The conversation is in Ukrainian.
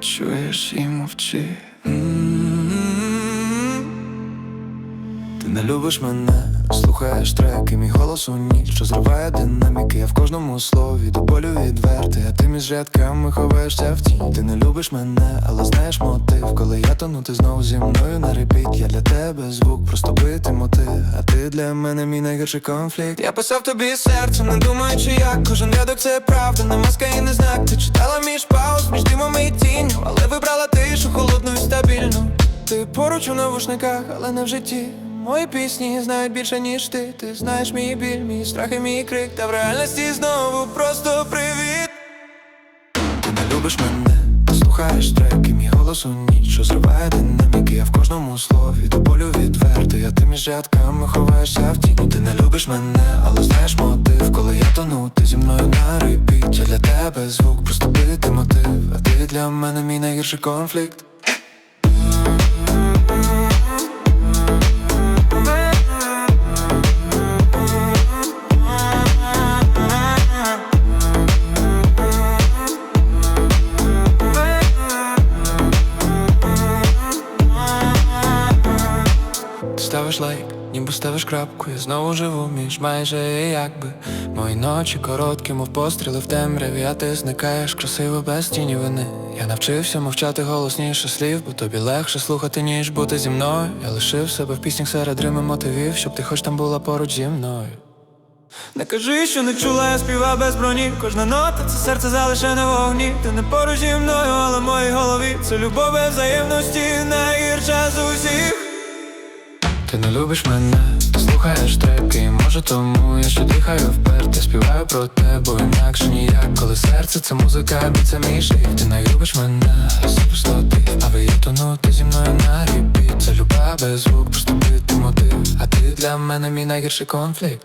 чуєш і мовчи. Ти не любиш мене, слухаєш треки, мій голос у ніч, що зриває динаміки, я в кожному слові до болю відвертий, а ти між рядками ховаєшся в тінь. Ти не любиш мене, але знаєш мотив. Коли я тону, ти знову зі мною на репіт. Я для тебе звук, просто бити мотив. А ти для мене мій найгірший конфлікт. Я писав тобі серцем, не думаючи як кожен рядок це правда, не маска і не знак. Ти читала між пауз, між димом Ти поруч у навушниках, але не в житті. Мої пісні знають більше, ніж ти. Ти знаєш мій біль, мій страх і мій крик. Та в реальності знову просто привіт. Ти не любиш мене, слухаєш треки, мій голос у ніч, що зриває динаміки, я в кожному слові до болю відвертий, а ти між рядками ховаєшся в тіні. Ти не любиш мене, але знаєш мотив, коли я тону, ти зі мною на репіт для тебе звук, просто бити мотив, а ти для мене мій найгірший конфлікт. Ставиш лайк, ніби ставиш крапку, я знову живу між майже якби Мої ночі короткі, мов постріли в темряві, а ти зникаєш красиво без тіні вини. Я навчився мовчати голосніше слів, бо тобі легше слухати, ніж бути зі мною. Я лишив себе в піснях серед рими мотивів, щоб ти хоч там була поруч зі мною. Не кажи, що не чула, я співав без броні. Кожна нота це серце залишене вогні. Ти не поруч зі мною, але в моїй голові це любов без взаємності, найгірша з усіх. Ти не любиш мене, ти слухаєш треки, може тому я ще дихаю вперте, співаю про тебе, інакше ніяк, коли серце це музика, бій це мій шлях Ти не любиш мене, все пустоти, а ви я тону, ти зі мною на ріпі. Це люба без звук, просто бити мотив, а ти для мене мій найгірший конфлікт.